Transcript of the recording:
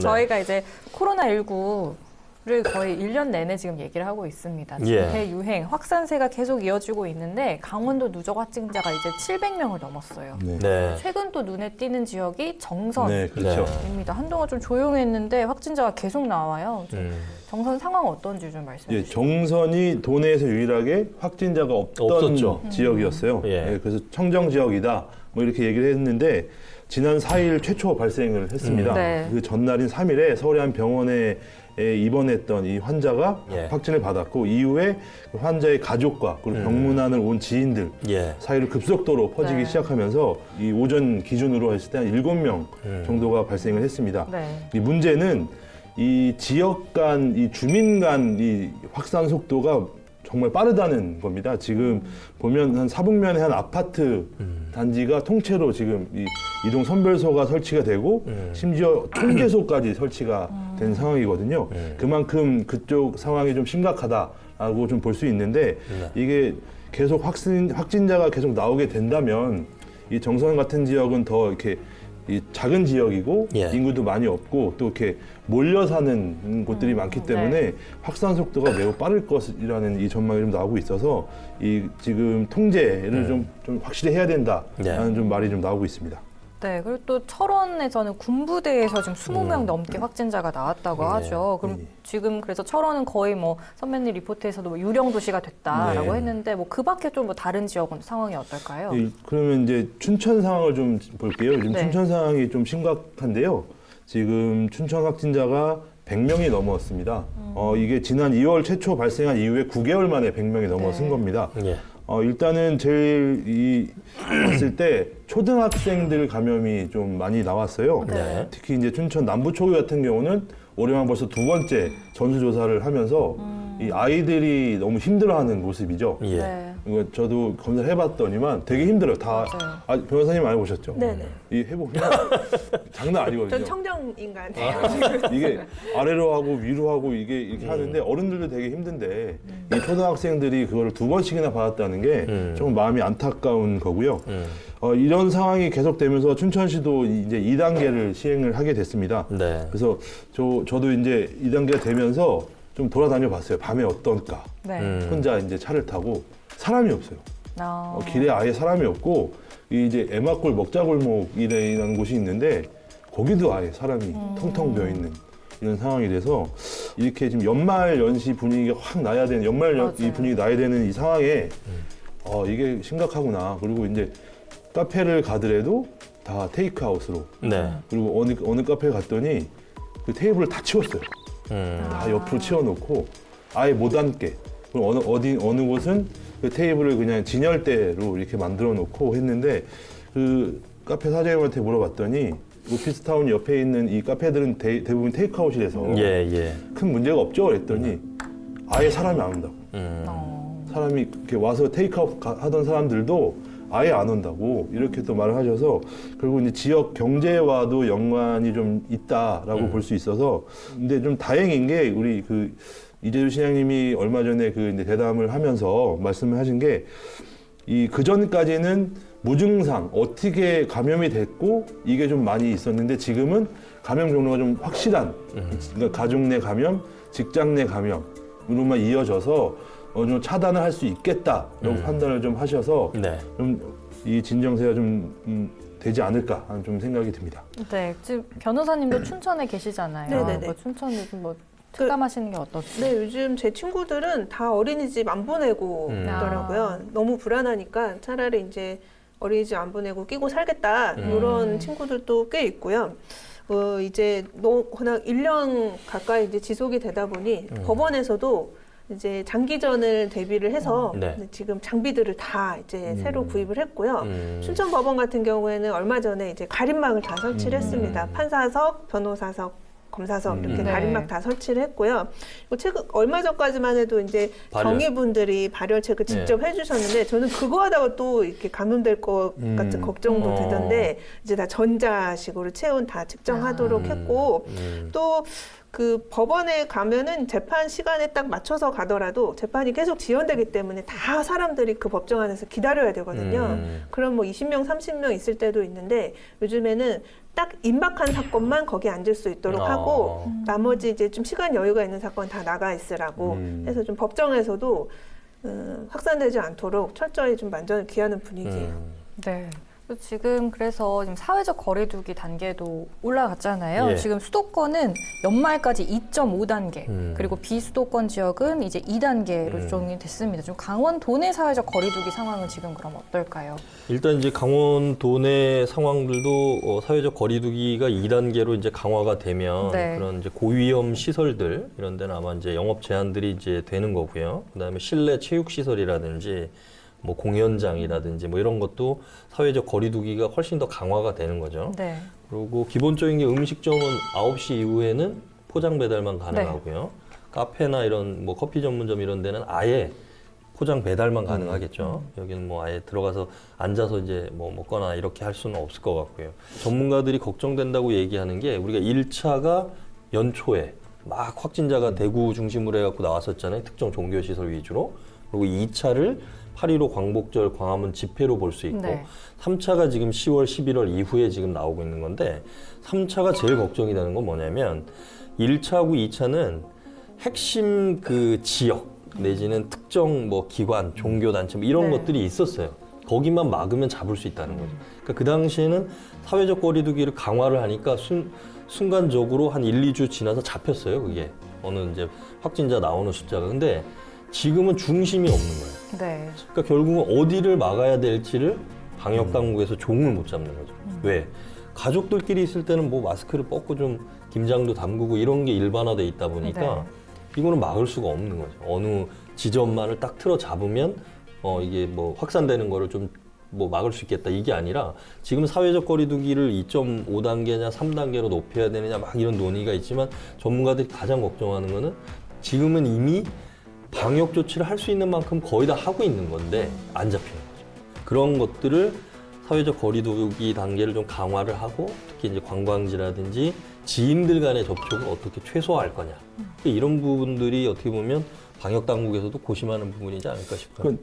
저희가 이제 코로나19 를 거의 1년 내내 지금 얘기를 하고 있습니다. 지금 예. 대유행, 확산세가 계속 이어지고 있는데 강원도 누적 확진자가 이제 700명을 넘었어요. 네. 네. 최근 또 눈에 띄는 지역이 정선. 네, 그렇죠. 네. 입니다. 한동안 좀 조용했는데 확진자가 계속 나와요. 좀 음. 정선 상황 어떤지 좀 말씀해 예, 주시죠. 정선이 도내에서 유일하게 확진자가 없던 없었죠. 지역이었어요. 예. 예, 그래서 청정 지역이다. 뭐 이렇게 얘기를 했는데 지난 4일 최초 발생을 했습니다. 음. 네. 그 전날인 3일에 서울의 한 병원에 에 입원했던 이 환자가 예. 확진을 받았고 이후에 그 환자의 가족과 그리고 음. 병문안을 온 지인들 예. 사이로 급속도로 퍼지기 네. 시작하면서 이 오전 기준으로 했을 때한 7명 음. 정도가 발생을 했습니다. 네. 이 문제는 이 지역 간, 이 주민 간 이 확산 속도가 정말 빠르다는 겁니다. 지금 보면 한 사북면에 한 아파트 음. 단지가 통째로 지금 이 이동 선별소가 설치가 되고 음. 심지어 통제소까지 설치가 된 상황이거든요. 음. 그만큼 그쪽 상황이 좀 심각하다라고 좀 볼 수 있는데 네. 이게 계속 확진 확진자가 계속 나오게 된다면 이 정선 같은 지역은 더 이렇게 이 작은 지역이고 예. 인구도 많이 없고 또 이렇게 몰려 사는 곳들이 많기 때문에 네. 확산 속도가 매우 빠를 것이라는 이 전망이 좀 나오고 있어서 이 지금 통제를 좀, 좀 확실히 해야 된다라는 네. 좀 말이 좀 나오고 있습니다. 네, 그리고 또 철원에서는 군부대에서 지금 20명 음. 넘게 확진자가 나왔다고 네. 하죠. 그럼 네. 지금 그래서 철원은 거의 뭐 선배님 리포트에서도 뭐 유령 도시가 됐다라고 네. 했는데 뭐 그 밖에 좀 뭐 다른 지역은 상황이 어떨까요? 이- 그러면 이제 춘천 상황을 좀 볼게요. 지금 네. 춘천 상황이 좀 심각한데요. 지금 춘천 확진자가 100명이 넘었습니다. 음. 어, 이게 지난 2월 최초 발생한 이후에 9개월 만에 100명이 넘어선 네. 겁니다. 예. 어, 일단은 제일 이 봤을 때 초등학생들 감염이 좀 많이 나왔어요. 네. 특히 이제 춘천 남부초교 같은 경우는 올해만 벌써 두 번째 전수조사를 하면서 이 아이들이 너무 힘들어하는 모습이죠. 예. 네. 이거 저도 검사를 해봤더니만 되게 힘들어요. 다 맞아요. 아, 변호사님 많이 보셨죠? 네네. 이 해보면 장난 아니거든요. 전 청정 인간. 이게 아래로 하고 위로 하고 이게 이렇게 하는데 어른들도 되게 힘든데 이 초등학생들이 그거를 두 번씩이나 받았다는 게 음. 조금 마음이 안타까운 거고요. 음. 어, 이런 상황이 계속되면서 춘천시도 이제 2단계를 시행을 하게 됐습니다. 네. 그래서 저, 저도 이제 2단계가 되면서 좀 돌아다녀 봤어요. 밤에 어떨까? 네. 음. 혼자 이제 차를 타고 사람이 없어요. 아. 어, 길에 아예 사람이 없고 이 이제 에마골 먹자골목이라는 곳이 있는데 거기도 아예 사람이 텅텅 비어 있는 이런 상황이 돼서 이렇게 지금 연말 연시 분위기가 확 나야 되는 연말 연, 이. 분위기 나야 되는 이 상황에 어 이게 심각하구나 그리고 이제 카페를 가더라도 다 테이크아웃으로 네. 그리고 어느 어느 카페 갔더니 그 테이블을 다 치웠어요. 음. 다 옆으로 치워놓고 아예 못 앉게 그리고 어느 어디 어느 곳은 그 테이블을 그냥 진열대로 이렇게 만들어 놓고 했는데 그 카페 사장님한테 물어봤더니 오피스타운 옆에 있는 이 카페들은 대, 부분 테이크아웃이라서 예, 예. 큰 문제가 없죠 그랬더니 아예 사람이 안 온다고 음. 어. 사람이 이렇게 와서 테이크아웃 가- 하던 사람들도 아예 안 온다고 이렇게 또 말을 하셔서 그리고 이제 지역 경제와도 연관이 좀 있다라고 음. 볼수 있어서 근데 좀 다행인 게 우리 그 이재주 시장님이 얼마 전에 그 이제 대담을 하면서 말씀을 하신 게 이 그전까지는 무증상 어떻게 감염이 됐고 이게 좀 많이 있었는데 지금은 감염 경로가 좀 확실한 그러니까 가족 내 감염, 직장 내 감염으로만 이어져서 어느 정도 차단을 할 수 있겠다라고 음. 판단을 좀 하셔서 네. 좀이 진정세가 좀 음, 되지 않을까 하는 좀 생각이 듭니다. 네, 지금 변호사님도 춘천에 계시잖아요. 네네네. 뭐 춘천에 뭐 체감하시는 게 어떠세요? 네, 요즘 제 친구들은 다 어린이집 안 보내고 음. 있더라고요. 너무 불안하니까 차라리 이제 어린이집 안 보내고 끼고 살겠다 음. 이런 친구들도 꽤 있고요. 어, 이제 너 워낙 1년 가까이 이제 지속이 되다 보니 음. 법원에서도 이제 장기전을 대비를 해서 네. 지금 장비들을 다 이제 새로 구입을 했고요. 음. 춘천 법원 같은 경우에는 얼마 전에 이제 가림막을 다 설치를 음. 했습니다. 판사석, 변호사석, 검사석 이렇게 음. 네. 가림막 다 설치를 했고요. 그리고 최근 얼마 전까지만 해도 이제 발열. 경위분들이 발열책을 네. 직접 해주셨는데 저는 그거 하다가 또 이렇게 감염될 것 음. 같은 걱정도 어. 되던데 이제 다 전자식으로 체온 다 측정하도록 음. 했고 음. 또그 법원에 가면은 재판 시간에 딱 맞춰서 가더라도 재판이 계속 지연되기 때문에 다 사람들이 그 법정 안에서 기다려야 되거든요. 음. 그럼 뭐 20명, 30명 있을 때도 있는데 요즘에는 딱 임박한 사건만 거기 앉을 수 있도록 아. 하고 나머지 이제 좀 시간 여유가 있는 사건 다 나가 있으라고 음. 해서 좀 법정에서도 음, 확산되지 않도록 철저히 좀 만전을 기하는 분위기예요. 음. 네. 지금 그래서 지금 사회적 거리두기 단계도 올라갔잖아요. 예. 지금 수도권은 연말까지 2.5단계, 음. 그리고 비수도권 지역은 이제 2단계로 음. 조정이 됐습니다. 좀 강원 도 내 사회적 거리두기 상황은 지금 그럼 어떨까요? 일단 이제 강원 도 내 상황들도 어, 사회적 거리두기가 2단계로 이제 강화가 되면 네. 그런 이제 고위험 시설들 이런 데는 아마 이제 영업 제한들이 이제 되는 거고요. 그다음에 실내 체육 시설이라든지 뭐 공연장이라든지 뭐 이런 것도 사회적 거리두기가 훨씬 더 강화가 되는 거죠. 네. 그리고 기본적인 게 음식점은 9시 이후에는 포장 배달만 가능하고요. 카페나 이런 뭐 커피 전문점 이런 데는 아예 포장 배달만 가능하겠죠. 여기는 뭐 아예 들어가서 앉아서 이제 뭐 먹거나 이렇게 할 수는 없을 것 같고요. 전문가들이 걱정된다고 얘기하는 게 우리가 1차가 연초에 막 확진자가 대구 중심으로 해갖고 나왔었잖아요. 특정 종교시설 위주로. 그리고 2차를 8.15 광복절 광화문 집회로 볼 수 있고 네. 3차가 지금 10월, 11월 이후에 지금 나오고 있는 건데 3차가 제일 걱정이 되는 건 뭐냐면 1차하고 2차는 핵심 그 지역 내지는 특정 뭐 기관, 종교 단체 뭐 이런 네. 것들이 있었어요. 거기만 막으면 잡을 수 있다는 거죠. 그러니까 그 당시에는 사회적 거리두기를 강화를 하니까 순, 순간적으로 한 1, 2주 지나서 잡혔어요. 그게 어느 이제 확진자 나오는 숫자가. 근데 지금은 중심이 없는 거예요. 네. 그러니까 결국은 어디를 막아야 될지를 방역 당국에서 종을 못 잡는 거죠. 왜? 가족들끼리 있을 때는 뭐 마스크를 벗고 좀 김장도 담그고 이런 게 일반화돼 있다 보니까 네. 이거는 막을 수가 없는 거죠. 어느 지점만을 딱 틀어 잡으면 어 이게 뭐 확산되는 거를 좀 뭐 막을 수 있겠다 이게 아니라 지금 사회적 거리두기를 2.5단계냐 3단계로 높여야 되느냐 막 이런 논의가 있지만 전문가들이 가장 걱정하는 거는 지금은 이미 방역 조치를 할 수 있는 만큼 거의 다 하고 있는 건데 안 잡히는 거죠. 그런 것들을 사회적 거리두기 단계를 좀 강화를 하고 특히 이제 관광지라든지 지인들 간의 접촉을 어떻게 최소화할 거냐. 이런 부분들이 어떻게 보면 방역 당국에서도 고심하는 부분이지 않을까 싶어요. 그